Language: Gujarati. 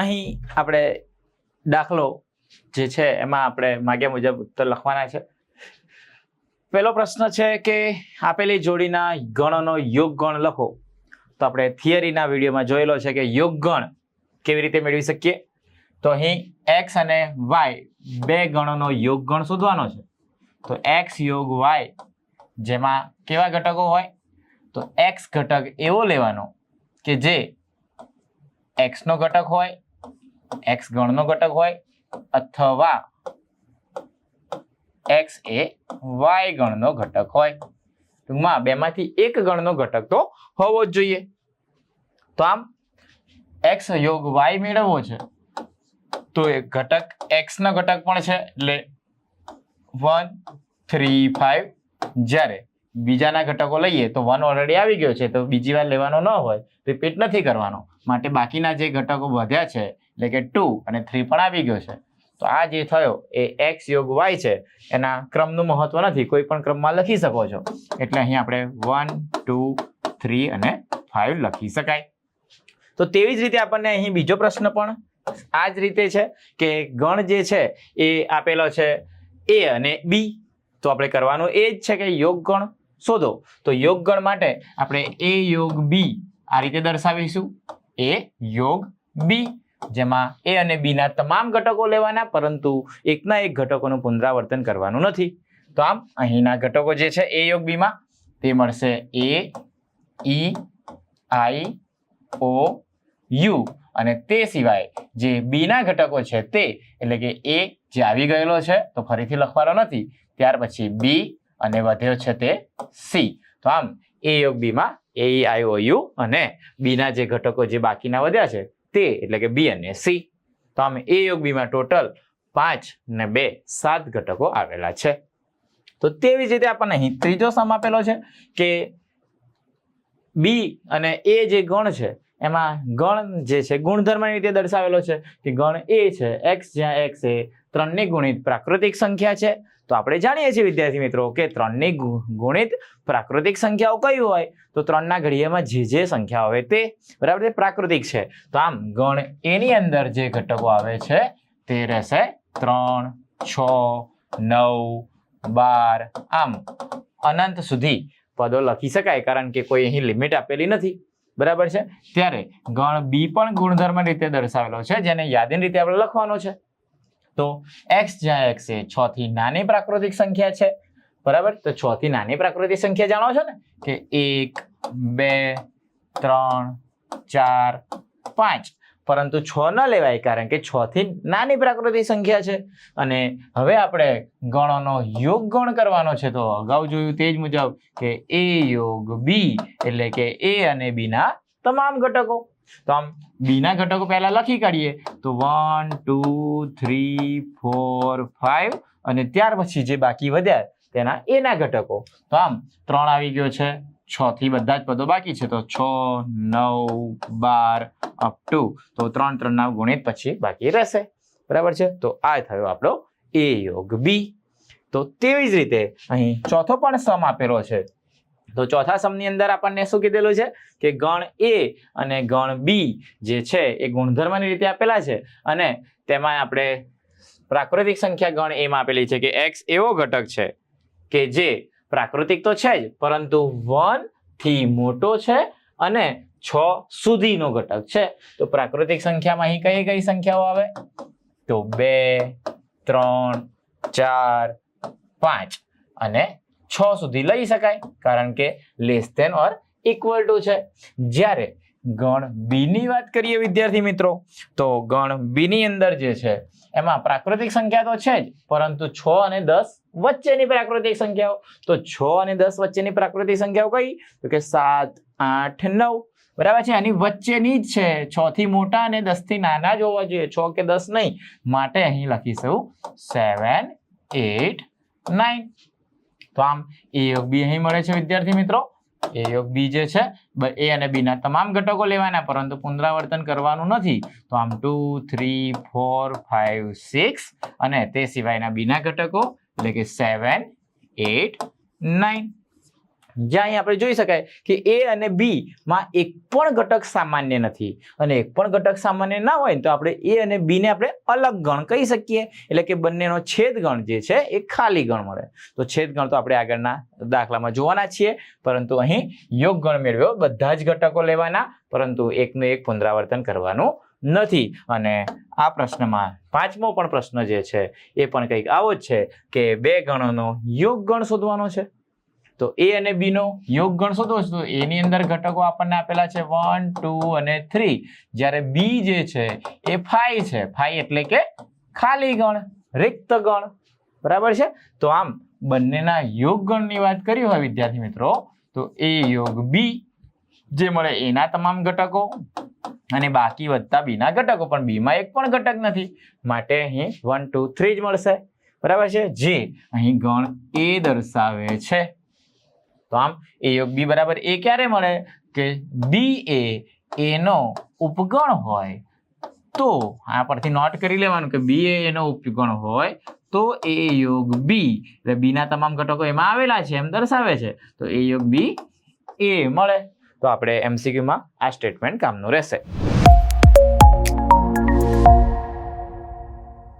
અહીં આપણે દાખલો જે છે, એમાં આપણે માગ્યા મુજબ ઉત્તર લખવાના છે. પહેલો પ્રશ્ન છે કે આપેલી જોડીના ગણનો યોગ ગણ લખો. તો આપણે થિયરીના વિડીયોમાં જોયેલો છે કે યોગ ગણ કેવી રીતે મેળવી શકીએ? તો અહીં એક્સ અને વાય બે ગણોનો યોગ ગણ શોધવાનો છે. તો એક્સ યોગ વાય જેમાં કેવા ઘટકો હોય? તો એક્સ ઘટક એવો લેવાનો કે જે એક્સનો ઘટક હોય એક્સ ગણનો ઘટક હોય અથવા એક્સ એ વાય ગણનો ઘટક હોય. ટૂંકમાં બેમાંથી એક ગણનો ઘટક તો હોવો જ જોઈએ. તો આમ એક્સ યોગ વાય મેળવવો છે, તો એ ઘટક એક્સ નો ઘટક પણ છે. એટલે વન થ્રી ફાઈવ જ્યારે બીજાના ઘટકો લઈએ તો વન ઓલરેડી આવી ગયો છે, તો બીજી વાર લેવાનો ન હોય રિપીટ નથી કરવાનો. માટે બાકીના જે ઘટકો વધ્યા છે એટલે કે ટુ અને થ્રી પણ આવી ગયો છે. તો આ જે થયો એ એક્સ યોગ વાય છે. એના ક્રમનું મહત્વ નથી. કોઈ પણ ક્રમમાં લખી શકો છો. એટલે અહીં આપણે વન, ટુ, થ્રી અને ફાઈવ લખી શકાય. તો તેવી જ રીતે આપણને અહીં બીજો પ્રશ્ન પણ આ જ રીતે છે કે ગણ જે છે એ આપેલો છે એ અને બી. તો આપણે કરવાનું એ જ છે કે યોગ ગણ શોધો. તો યોગ ગણ માટે આપણે એ યોગ બી આ રીતે દર્શાવીશું. એ યોગ બી. જેમાં એ અને બી ના તમામ ઘટકો લેવાના, પરંતુ એકના એક ઘટકોનું પુનરાવર્તન કરવાનું નથી. તો આમ અહીંના ઘટકો જે છે એ યોગ બીમાં તે મળશે એ ઈ આઈ ઓ યુ અને તે સિવાય જે બીના ઘટકો છે તે, એટલે કે એ જે આવી ગયેલો છે, તો ફરીથી લખવાનો નથી. ત્યાર પછી બી અને વધ્યો છે તે સી તો આમ એ યોગ બીમાં એ આઈ ઓ યુ અને બીના જે ઘટકો જે બાકીના વધ્યા છે તે, એટલે કે બી અને સી. તો આમ એ યોગ બીમાં ટોટલ પાંચ ને બે, સાત ઘટકો આવેલા છે. તો તેવી જ રીતે આપણને અહીં ત્રીજો સમ આપેલો છે કે બી અને એ જે ગણ છે, એમાં ગણ જે છે, ગુણધર્મની રીતે દર્શાવેલો છે કે ગણ એ છે, એક્સ જ્યાં એક્સ એ ત્રણની ગુણિત પ્રાકૃતિક સંખ્યા છે. તો આપણે જાણીએ છીએ, વિદ્યાર્થી મિત્રો, કે ત્રણની ગુણિત પ્રાકૃતિક સંખ્યાઓ કઈ હોય? તો ત્રણના ઘડિયામાં જે જે સંખ્યા હોય તે બરાબર તે પ્રાકૃતિક છે. તો આમ, ગણ એની અંદર જે ઘટકો આવે છે, તે રહેશે ત્રણ, છ, નવ, બાર, આમ. અનંત સુધી પદો લખી શકાય, કારણ કે કોઈ અહીં લિમિટ આપેલી નથી. બરાબર છે? ત્યારે ગણ બી પણ ગુણધર્મ રીતે દર્શાવેલો છે, જેને યાદીની રીતે આપણે લખવાનો છે. તો એક્સ જ્યાં એક્સ એ છ થી નાની પ્રાકૃતિક સંખ્યા છે, બરાબર? તો છ થી નાની પ્રાકૃતિક સંખ્યા જાણો છો ને? કે એક, બે, ત્રણ, ચાર, પાંચ. પરંતુ છ ન લેવાય કારણ કે છ થી નાની પ્રાકૃતિક સંખ્યા છે. અને હવે આપણે ગણોનો યોગ ગણ કરવાનો છે, તો અગાઉ જોયું તે જ મુજબ કે એ યોગ બી એટલે કે એ અને બીના તમામ ઘટકો. તો આમ બીના ઘટકો પહેલા લખી કાઢીએ. તો one two three four five અને ત્યાર પછી જે બાકી વધ્યા તેના એના ઘટકો. તો આમ ત્રણ આવી ગયો છે. છ થી બધા જ પદો બાકી છે. તો છ, નવ, બાર અપ ટુ તો ત્રણ ત્રણ ના ગુણિત પછી બાકી રહેશે. બરાબર છે? તો આ થયો આપણો એ યોગ બી તો તેવી જ રીતે અહીં ચોથો પણ સમ આપેલો છે. તો ચોથા સમની અંદર આપણને શું કીધેલું છે? કે ગણ એ અને ગણ બી જે છે એ ગુણધર્મની રીતે આપેલા છે અને તેમાં આપણે પ્રાકૃતિક સંખ્યા ગણ એમાં આપેલી છે કે એક્સ એવો ઘટક છે કે જે પ્રાકૃતિક તો છે જ, પરંતુ વનથી મોટો છે અને છ સુધીનો ઘટક છે. તો પ્રાકૃતિક સંખ્યામાં અહીં કઈ કઈ સંખ્યાઓ આવે? તો બે, ત્રણ, ચાર, પાંચ અને છ સુધી લઈ શકાય, કારણ કે less than or equal to છે. જ્યારે ગણ બી ની વાત કરીએ વિદ્યાર્થી મિત્રો, તો ગણ બી ની અંદર જે છે, એમાં પ્રાકૃતિક સંખ્યા તો છે જ, પરંતુ છ અને દસ વચ્ચેની પ્રાકૃતિક સંખ્યાઓ. તો છ અને દસ વચ્ચેની પ્રાકૃતિક સંખ્યાઓ કઈ? તો કે સાત, આઠ, નવ. બરાબર છે? આની વચ્ચેની જ છે. છ થી મોટા અને દસથી નાના જ હોવા જોઈએ. છ કે દસ નહીં. માટે અહીં લખીશું સેવન એટ નાઇન તો આમ એ યોગ બી અહીં મળે છે વિદ્યાર્થી મિત્રો. એ યોગ બી જે છે એ અને બી ના તમામ ઘટકો લેવાના, પરંતુ પુનરાવર્તન કરવાનું નથી. તો આમ two three four five six અને તે સિવાયના બીના ઘટકો, એટલે કે સેવન એટ નાઇન જ્યાં અહીં આપણે જોઈ શકાય કે એ અને બી માં એક પણ ઘટક સામાન્ય નથી. અને એક પણ ઘટક સામાન્ય ના હોય તો આપણે એ અને બી ને આપણે અલગ ગણ કહી શકીએ. એટલે કે બંનેનો છેદ ગણ જે છે એ ખાલી ગણ મળે. તો છેદ ગણ તો આપણે આગળના દાખલામાં જોવાના છીએ. પરંતુ અહીં યોગ ગણ મેળવ્યો. બધા જ ઘટકો લેવાના. પરંતુ એકનું એક પુનરાવર્તન કરવાનું નથી. અને આ પ્રશ્નમાં પાંચમો પણ પ્રશ્ન જે છે એ પણ કંઈક આવો જ છે કે બે ગણોનો યોગ ગણ શોધવાનો છે. તો એ અને બી નો યોગ ગણ દોસ્તો એની અંદર ઘટકો આપણને આપેલા છે વન ટુ અને થ્રી જ્યારે બી જે છે, એ ફાઈ છે. ફાઈ એટલે કે ખાલી ગણ, રિક્ત ગણ. બરાબર છે? તો આમ બંનેના યોગ ગણની વાત કરી હોય વિદ્યાર્થી મિત્રો, તો એ યોગ બી જે મળે એના તમામ ઘટકો અને બાકી વધતા બીના ઘટકો. પણ બીમાં એક પણ ઘટક નથી. માટે અહીં વન ટુ થ્રી જ મળશે. બરાબર છે? જે અહીં ગણ એ દર્શાવે છે. તો આમ એ યોગ બી બરાબર એ ક્યારે મળે? કે બી એ એનો ઉપગણ હોય. તો આ પરથી નોટ કરી લેવાનું કે બી એનો ઉપગણ હોય, તો એ યોગ બી એટલે બી ના તમામ ઘટકો એમાં આવેલા છે, એમ દર્શાવે છે. તો એ યોગ બી એ મળે. તો આપણે એમસીક્યુમાં આ સ્ટેટમેન્ટ કામનું રહેશે.